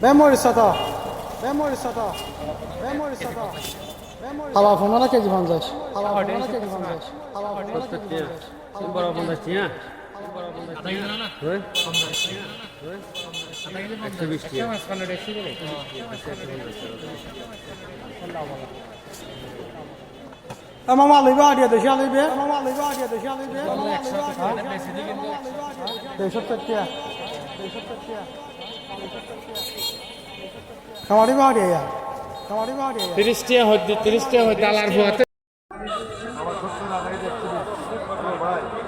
Memory sata. Memory sata. Memory sata. Halal fonuna KG 50 halal fonuna KG 50 halal fonuna KG 50 বড় পঞ্চাশ টিয়া একশো বিশ টিয়া Tamam alayım hadi alayım hadi de alayım be. Tamam alayım hadi. Beşot tetiya. Beşot tetiya. Kamari bari ya. Kamari bari ya. তিরিশ টিয়া হইতে তিরিশ টিয়া হইতে আলার ভুয়াতে বাবা একশো আশি টিয়া আধা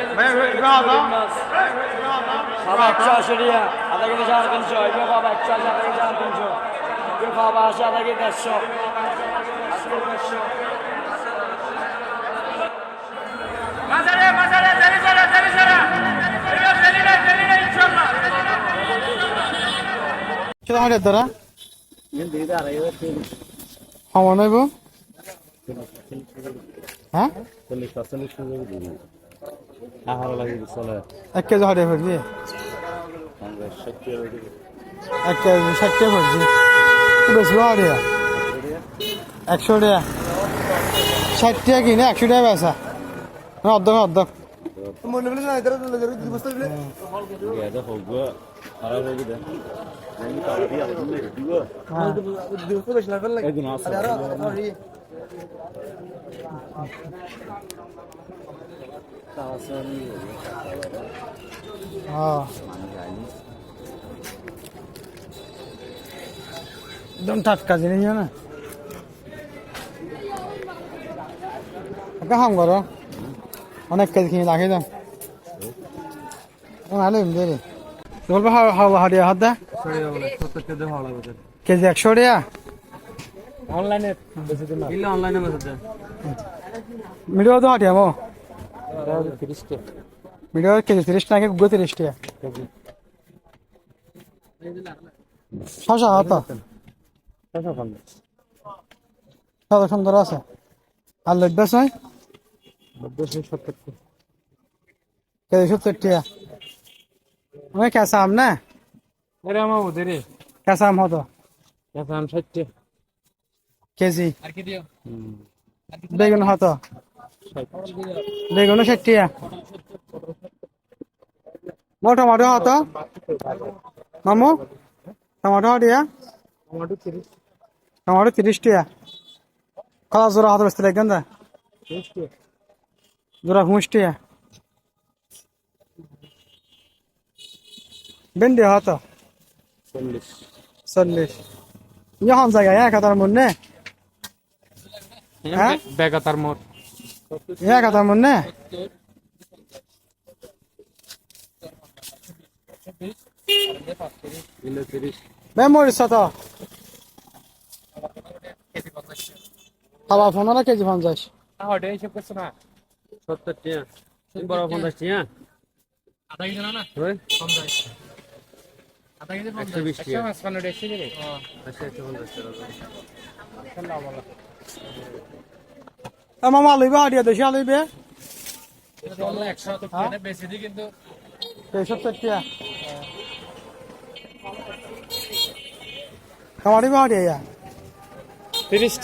এগুলো বাবা একশো আশি আধা কেজি সাড়ে তিনশো এগুলো বাবা আশি আধা কেজি দেড়শো আজকে দেড়শো Kita ada dara. Hawa নাই বো হ্যাঁ চল্লিশ পঁয়তাল্লিশ আহার লাগে চলে এক কেজি হাড়ে ভরছি সত্যি এক কেজি ষাট টাকা ভরছি বেশি হাড়ে? একশো টাকা। ষাট টাকা কিনে একশো টাকা বেসা অর্ধ অর্ধ মনে হলে না একদিন আসছে হ্যাঁ। একদম টাটকা জিনিস না একটা কাম করো অনেক কেজি কিনে রাখি দাও নাহলে এমনি বলব হাওয়া হারিয়া হাত দা। কেজি একশো টাকা অনলাইনে অনলাইনে মিডিয়া তো হাটিয়া মো। টিয়া মিডিয়া কেজি তিরিশ টাকা গো তিরিশ টাকা। শশা হাত। সাদা সুন্দর আছে। আর লাগবে নাই সত্তর কেজি সত্তর টাকা। অনেক কেঁচা আম না? এরে আমার ওদের কেঁচা আম হতো। এখন আম ষাট টিয়া কেজি। আর কি দিও? বেগুন হতো। ষাট বেগুনও ষাট টাকা মো টমাটো হতো। মামু টমাটো হটিয়া? টমাটো তিরিশ। টমাটো তিরিশ টাকা কলা জোড়া হতো বেসতে লাগবেন দা টিয়া জোড়া পঁচিশ ভেন্ডি হতো চল্লিশ চল্লিশ যখন জায়গায় এক হাজার মনে হ্যাঁ? বেগাতার মোট এক হাজার মনে কিলো তিরিশ মেমোরি শত হাওয়া পনেরো কেজি পঞ্চাশ না সত্তর টিয়া বড় পঞ্চাশ টিয়া আধা কেজি না না পঞ্চাশ একশো বিশ টিয়া। মাঝখানে একশো কেজি আশি একশো পঞ্চাশ টাকা মামা লইবে দেশে টাকা কামারি হাটিয়া তিরিশ